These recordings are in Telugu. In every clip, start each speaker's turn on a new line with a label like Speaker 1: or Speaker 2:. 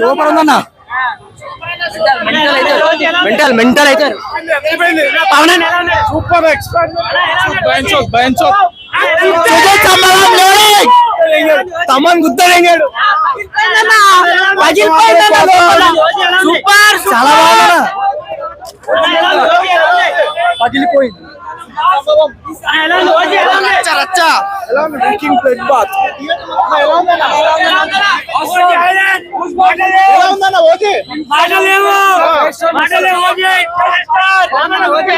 Speaker 1: సూపర్ ఉందన్న మెంటల్ మెంటల్ అయితే పవన్
Speaker 2: సూపర్ ఎక్స్పర్ట్
Speaker 1: తమ్మన్ గుద్దలేంగాడు సూపర్ చాలా బాగుందన్న పగిలిపోయింది రచ్చ రచ్చ
Speaker 2: డ్రింకింగ్ బ్లడ్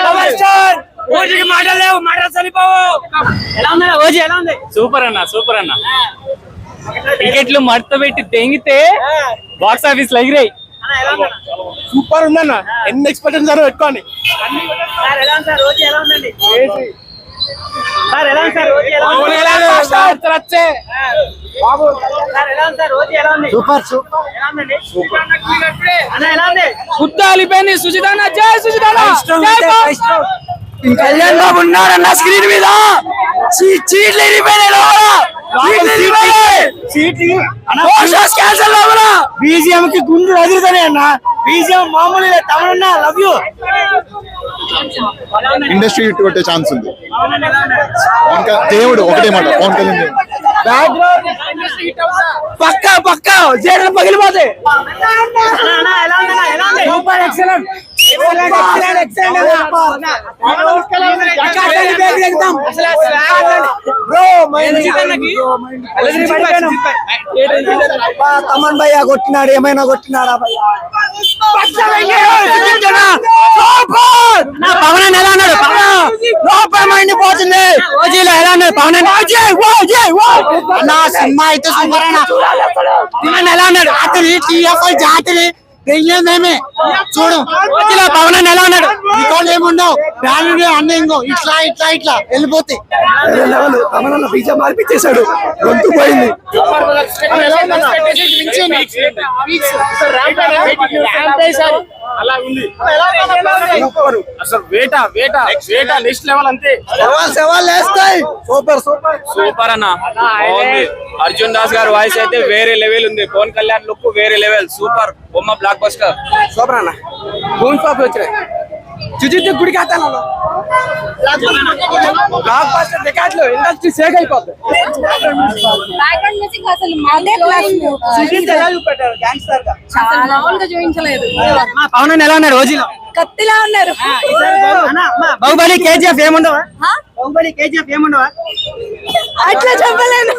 Speaker 2: బాత్
Speaker 3: సూపర్ అన్న సూపర్ అన్న. టికెట్లు మడత పెట్టి తెంగితే బాక్స్ ఆఫీస్లో ఎగిరాయి
Speaker 2: సూపర్ ఉందన్న. ఎన్ని ఎక్స్పెక్టేషన్ సార్ పెట్టుకోండి రచ్చే
Speaker 1: సూపర్ సూపర్.
Speaker 3: సుజితాన జై సుజితాన
Speaker 1: కళ్యాణ్ బాబు ఉన్నాడన్న స్క్రీన్ మీద. క్యాన్సల్ బీజిఎం కి గుండు అదురుతానే అన్న. బీజిఎం మామూలు తమన్నా లవ్ యూ
Speaker 4: ఇండస్ట్రీ కొట్టే ఛాన్స్ ఉంది. దేవుడు ఒకటే మాట పవన్ కళ్యాణ్ దేవుడు.
Speaker 1: పక్క పక్క. జేడలు పగిలిపోతాయి. Super excellent. తమన్ భయ్య కొట్టినాడు ఏమైనా కొట్టినాడా? భయ్య పవన్ పోతుంది ఓజీలో ఎలా అన్నాడు పవన్ అన్న. అన్న సినిమా అయితే సూపర్ అన్న. ఎలా అన్నాడు జాతరి టీఎఫ్ జాతరి దెయ్యం మేమే. చూడు ఓజీలో పవన్ అన్న ఎలా అన్నాడు రికార్డు ఏముండవు? ఫ్యామిలీ అన్న ఇంకో. ఇట్లా ఇట్లా ఇట్లా. వెళ్ళిపోతాయి పవన్ అన్న బీజం మార్పిచ్చేశాడు. గొంతు పోయింది.
Speaker 2: అలా ఉంది. సూపర్ అసలు వేట వేట వేట నెక్స్ట్ లెవెల్ అంతే.
Speaker 1: సవాల్ సవాల్ వేస్తాయి. Super super.
Speaker 3: సూపర్ అన్న. అర్జున్ దాస్ గారి వాయిస్ అయితే వేరే లెవెల్ ఉంది. పవన్ కళ్యాణ్ లుక్ వేరే లెవెల్ సూపర్. బొమ్మ బ్లాక్ బస్టర్
Speaker 1: సూపర్ అన్న. గూన్ షాప్ వచ్చినాయి. చుచిత్తి గుడికి వెళ్తాను బ్లాక్ బస్టర్ టికెట్లు ఇండస్ట్రీ సేక్ అయిపోతుంది
Speaker 5: బ్యాక్గ్రౌండ్ మ్యూజిక్ అసలు అదే క్లాస్
Speaker 1: చూపెట్టారు గ్యాంగ్స్టర్గా?
Speaker 5: అసలు మామూలుగా చూపించలేదు.
Speaker 1: పవన్ ఎలా ఉన్నారు రోజులో?
Speaker 5: కత్తిలా ఉన్నారు.
Speaker 1: బాహుబలి కేజీఎఫ్ ఏముండవా?
Speaker 5: హా?
Speaker 1: బాహుబలి కేజీఎఫ్ ఏముండవా?
Speaker 5: అట్లా చెప్పలేను.